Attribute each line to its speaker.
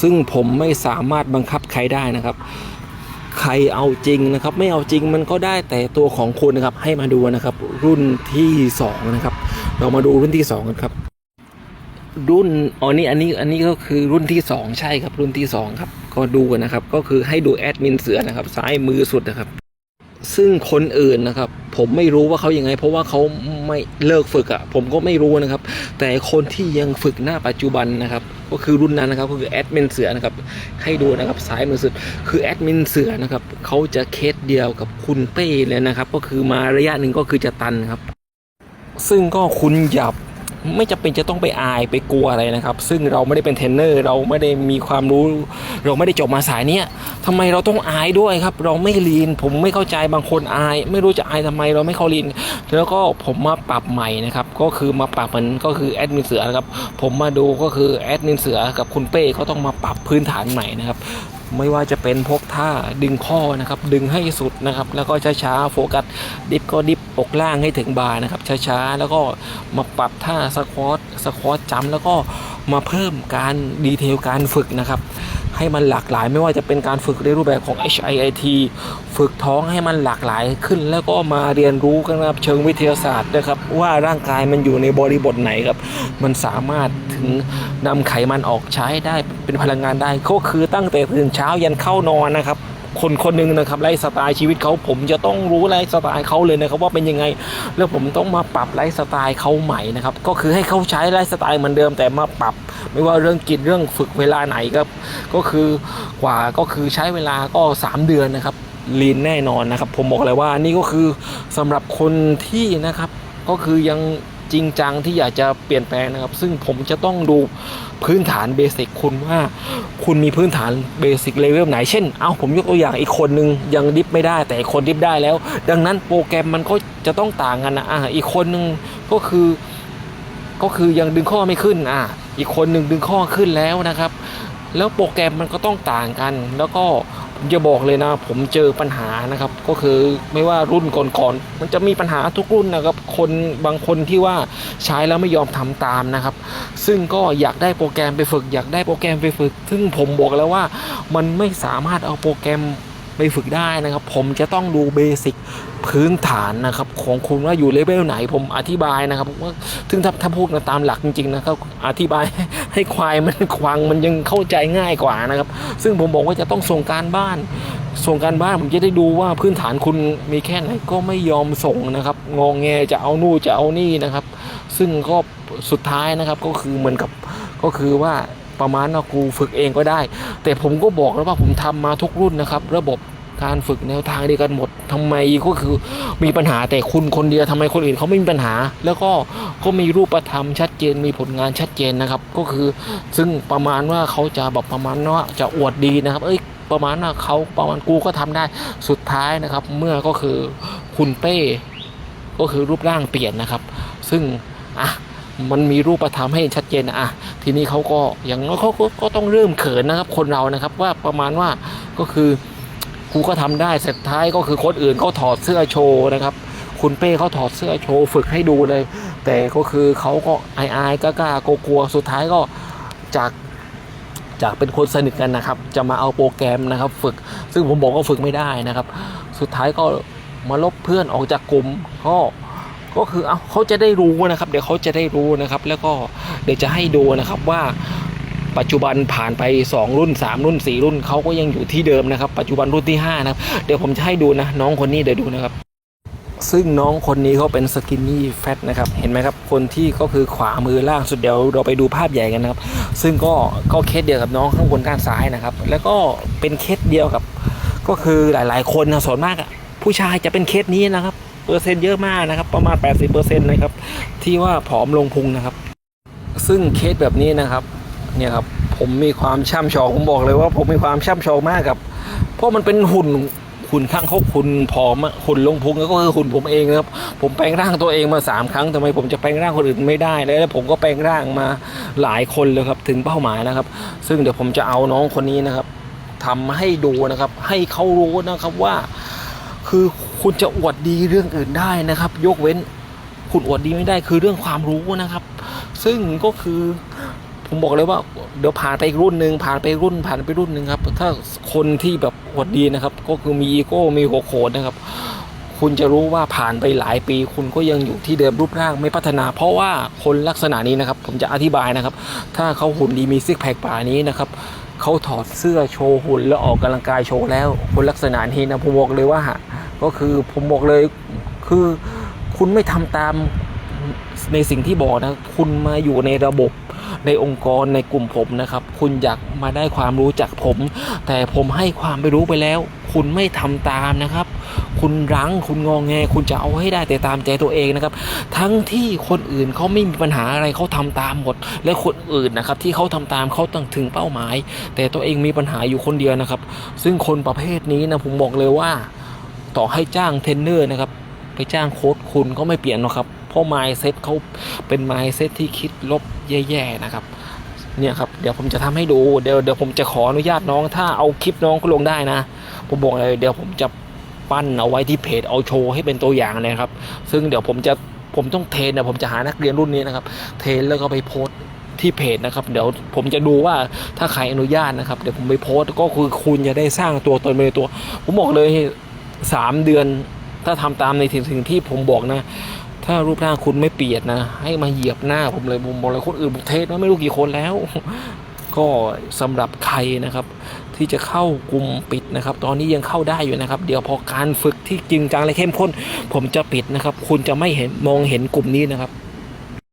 Speaker 1: ซึ่งผมไม่สามารถบังคับใครได้นะครับ ใครเอาจริงนะครับ ไม่เอาจริงมันก็ได้แต่ตัวของคุณนะครับให้มาดูนะครับ รุ่นที่สองนะครับเรามาดูรุ่นที่สองกันครับ รุ่นอ๋อนี่อันนี้อันนี้ก็คือรุ่นที่สองใช่ครับรุ่นที่สองครับก็ดูกันนะครับ ก็คือให้ดูแอดมินเสือนะครับ ซ้ายมือสุดนะครับ ซึ่งคนอื่นนะครับ ผมไม่รู้ว่าเขายังไง เพราะว่าเขาไม่เลิกฝึกอะ่ะ ผมก็ไม่รู้นะครับ แต่คนที่ยังฝึกหน้าปัจจุบันนะครับ ก็คือรุ่นนั้นนะครับก็คือแอดมินเสือนะครับ ให้ดูนะครับซ้ายมือสุด คือแอดมินเสือนะครับเขาจะเคสเดียวกับคุณเป้เลยนะครับ ก็คือมาระยะหนึ่งก็คือจะตันครับ ซึ่งก็คุณอย่า ไม่จำเป็นจะต้องไปอายไปกลัวอะไรนะครับ ซึ่งเราไม่ได้เป็นเทรนเนอร์เราไม่ได้มีความรู้ เราไม่ได้จบมาสายเนี้ยทำไมเราต้องอายด้วยครับ เราไม่ลีนผมไม่เข้าใจบางคนอาย ไม่รู้จะอายทำไมเราไม่เข้าลีนแล้วก็ผมมาปรับใหม่นะครับก็คือมาปรับเหมือนก็คือแอดมินเสือนะครับผมมาดูก็คือแอดมินเสือกับคุณเป้เขาต้องมาปรับพื้นฐานใหม่นะครับ ไม่ว่าจะเป็นพวกท่าดึงข้อนะครับ ดึงให้สุดนะครับ แล้วก็ช้าๆโฟกัสดิฟก็ดิฟอกล่างให้ถึงบาร์นะครับ ช้าๆ แล้วก็มาปรับท่าสควอตสควอตจัมป์แล้วก็มาเพิ่มการดีเทลการฝึกนะครับ ให้มันหลากหลายไม่ว่าจะเป็นการฝึกในรูปแบบของ HIIT ฝึกท้องให้มันหลากหลายขึ้น แล้วก็มาเรียนรู้กันนะครับเชิงวิทยาศาสตร์นะครับ ว่าร่างกายมันอยู่ในบริบทไหนครับ มันสามารถ ถึงนำไขมันออกใช้ได้เป็นพลังงานได้ก็คือตั้งแต่ตื่นเช้ายันเข้านอนนะครับ คนคนหนึ่งนะครับไลฟ์สไตล์ชีวิตเขาผมจะต้องรู้ไลฟ์สไตล์เขาเลยนะครับว่าเป็นยังไง แล้วผมต้องมาปรับไลฟ์สไตล์เขาใหม่นะครับก็คือให้เขาใช้ไลฟ์สไตล์เหมือนเดิมแต่มาปรับ ไม่ว่าเรื่องกินเรื่องฝึกเวลาไหนครับก็คือกว่าก็คือใช้เวลาก็ 3 เดือนนะครับลีนแน่นอนนะครับ ผมบอกเลยว่านี่ก็คือสำหรับคนที่นะครับ ก็คือยัง จริงจังที่อยากจะเปลี่ยนแปลงนะครับ ซึ่งผมจะต้องดูพื้นฐานเบสิกคุณว่า คุณมีพื้นฐานเบสิกเลเวลไหน เช่น เอาผมยกตัวอย่างอีกคนนึงยังดิฟไม่ได้แต่อีกคนดิฟได้แล้ว ดังนั้นโปรแกรมมันก็จะต้องต่างกันนะอะอีกคนนึงก็คือก็คือยังดึงข้อไม่ขึ้นอะอีกคนหนึ่งดึงข้อขึ้นแล้วนะครับ แล้วโปรแกรมมันก็ต้องต่างกัน แล้วก็จะบอกเลยนะ ผมเจอปัญหานะครับ ก็คือไม่ว่ารุ่นก่อนๆมันจะมีปัญหาทุกรุ่นนะครับ คนบางคนที่ว่าใช้แล้วไม่ยอมทำตามนะครับ ซึ่งก็อยากได้โปรแกรมไปฝึก อยากได้โปรแกรมไปฝึก ซึ่งผมบอกแล้วว่ามันไม่สามารถเอาโปรแกรม ไปฝึกได้นะครับ ผมจะต้องดูเบสิกพื้นฐานนะครับของคุณว่าอยู่เลเวลไหนผมอธิบายนะครับว่าถึงถ้าถ้าพูดตามหลักจริงๆนะครับอธิบายให้ควายมันควังมันยังเข้าใจง่ายกว่านะครับ ซึ่งผมบอกว่าจะต้องส่งการบ้านส่งการบ้านผมจะได้ดูว่าพื้นฐานคุณมีแค่ไหนก็ไม่ยอมส่งนะครับ งองแงจะเอานู่นจะเอานี่นะครับ ซึ่งก็สุดท้ายนะครับก็คือเหมือนกับก็คือว่า ประมาณว่ากูฝึกเองก็ได้ แต่ผมก็บอกแล้วว่าผมทำมาทุกรุ่นนะครับ ระบบการฝึกแนวทางเดียวกันหมดทำไมก็คือมีปัญหาแต่คุณคนเดียวทำไมคนอื่นเขาไม่มีปัญหา แล้วก็ก็มีรูปธรรมชัดเจนมีผลงานชัดเจนนะครับ ก็คือซึ่งประมาณว่าเขาจะแบบประมาณว่าจะอวดดีนะครับ เอ้ยประมาณว่าเขาประมาณกูก็ทำได้สุดท้ายนะครับ เมื่อก็คือคุณเป้ ก็คือรูปร่างเปลี่ยนนะครับ ซึ่งอะ มันมีรูปธรรมให้ชัดเจนนะอะทีนี้เขาก็อย่างน้อยเขาก็ต้องเริ่มเขินนะครับ คนเรานะครับว่าประมาณว่าก็คือกูก็ทำได้สุดท้ายก็คือคนอื่นเขาถอดเสื้อโชว์นะครับ คุณเป้เขาถอดเสื้อโชว์ฝึกให้ดูเลย แต่ก็คือเขาก็อายอายๆกล้าๆกลัวๆสุดท้ายก็จากจากเป็นคนสนิทกันนะครับ จะมาเอาโปรแกรมนะครับ ฝึก ซึ่งผมบอกว่าฝึกไม่ได้นะครับ สุดท้ายก็มาลบเพื่อนออกจากกลุ่มก็ ก็คือเอาเขาจะได้รู้นะครับ เดี๋ยวเขาจะได้รู้นะครับ แล้วก็เดี๋ยวจะให้ดูนะครับว่าปัจจุบันผ่านไป 2 รุ่น 3 รุ่น 4 รุ่นเขาก็ยังอยู่ที่เดิมนะครับ ปัจจุบันรุ่นที่5นะครับเดี๋ยวผมจะให้ดูนะ น้องคนนี้เดี๋ยวดูนะครับ ซึ่งน้องคนนี้เขาเป็นสกินนี่แฟตนะครับ เห็นไหมครับคนที่ก็คือขวามือล่างสุดเดี๋ยวเราไปดูภาพใหญ่กันนะครับ ซึ่งก็ก็เคสเดียวกับน้องข้างบนด้านซ้ายนะครับ แล้วก็เป็นเคสเดียวกับ ก็คือหลาย ๆ คนนะส่วนมากผู้ชายจะเป็นเคสนี้นะครับ เปอร์เซ็นต์เยอะมากนะครับ ประมาณ 80%นะครับ ที่ว่าผอมลงพุงนะครับ ซึ่งเคสแบบนี้นะครับ เนี่ยครับ ผมมีความช่ำชอง ผมบอกเลยว่าผมมีความช่ำชองมากครับ เพราะมันเป็นหุ่นหุ่นข้างเขาหุ่นผอมหุ่นลงพุงก็คือหุ่นผมเองนะครับ ผมแปลงร่างตัวเองมาสามครั้งทำไมผมจะแปลงร่างคนอื่นไม่ได้เลยแล้วผมก็แปลงร่างมาหลายคนเลยครับ ถึงเป้าหมายนะครับ ซึ่งเดี๋ยวผมจะเอาน้องคนนี้นะครับทำให้ดูนะครับ ให้เขารู้นะครับว่า คือคุณจะอวดดีเรื่องอื่นได้นะครับ ยกเว้นคุณอวดดีไม่ได้คือเรื่องความรู้นะครับ ซึ่งก็คือผมบอกเลยว่าเดี๋ยวผ่านไปอีกรุ่นหนึ่งผ่านไปรุ่นผ่านไปรุ่นหนึ่งครับ ถ้าคนที่แบบหวดดีนะครับ ก็คือมีอีโก้มีหัวโขนนะครับ คุณจะรู้ว่าผ่านไปหลายปี คุณก็ยังอยู่ที่เดิมรูปร่างไม่พัฒนา เพราะว่าคนลักษณะนี้นะครับ ผมจะอธิบายนะครับ ถ้าเขาหุ่นดีมีซิกแพคป่านี้นะครับเขาถอดเสื้อโชว์หุ่นแล้วออกกำลังกายโชว์แล้ว คนลักษณะนี้นะผมบอกเลยว่า ก็คือผมบอกเลยคือคุณไม่ทำตามในสิ่งที่บอกนะ คุณมาอยู่ในระบบในองค์กรในกลุ่มผมนะครับ คุณอยากมาได้ความรู้จากผม แต่ผมให้ความไปรู้ไปแล้ว คุณไม่ทำตามนะครับ คุณรั้งคุณงองแง คุณจะเอาให้ได้แต่ตามใจตัวเองนะครับ ทั้งที่คนอื่นเขาไม่มีปัญหาอะไรเขาทำตามหมด และคนอื่นนะครับ ที่เขาทำตามเขาต้องถึงเป้าหมาย แต่ตัวเองมีปัญหาอยู่คนเดียวนะครับ ซึ่งคนประเภทนี้นะผมบอกเลยว่า ต่อให้จ้างเทรนเนอร์นะครับ ไปจ้างโค้ชคุณก็ไม่เปลี่ยนหรอกครับ เพราะ mindset เขาเป็น mindset ที่คิดลบแย่ๆนะครับเนี่ยครับเดี๋ยวผมจะทำให้ดูเดี๋ยวเดี๋ยวผมจะขออนุญาตน้อง ถ้าเอาคลิปน้องก็ลงได้นะ ผมบอกเลยเดี๋ยวผมจะปั้นเอาไว้ที่เพจเอาโชว์ให้เป็นตัวอย่างเลยครับ ซึ่งเดี๋ยวผมจะผมต้องเทรนนะผมจะหานักเรียนรุ่นนี้นะครับ เทรนแล้วก็ไปโพสที่เพจนะครับ เดี๋ยวผมจะดูว่าถ้าใครอนุญาตนะครับ เดี๋ยวผมไปโพสก็คือคุณจะได้สร้างตัวตนไปในตัว ผมบอกเลย สามเดือน ถ้าทำตามในสิ่งที่ผมบอกนะ ถ้ารูปร่างคุณไม่เปลี่ยนนะ ให้มาเหยียบหน้าผมเลยผมบอกเลยคนอื่นผมเทสมาไม่รู้กี่คนแล้ว ก็สำหรับใครนะครับ ที่จะเข้ากลุ่มปิดนะครับ ตอนนี้ยังเข้าได้อยู่นะครับ เดี๋ยวพอการฝึกที่จริงจังและเข้มข้น ผมจะปิดนะครับ คุณจะไม่เห็นมองเห็นกลุ่มนี้นะครับ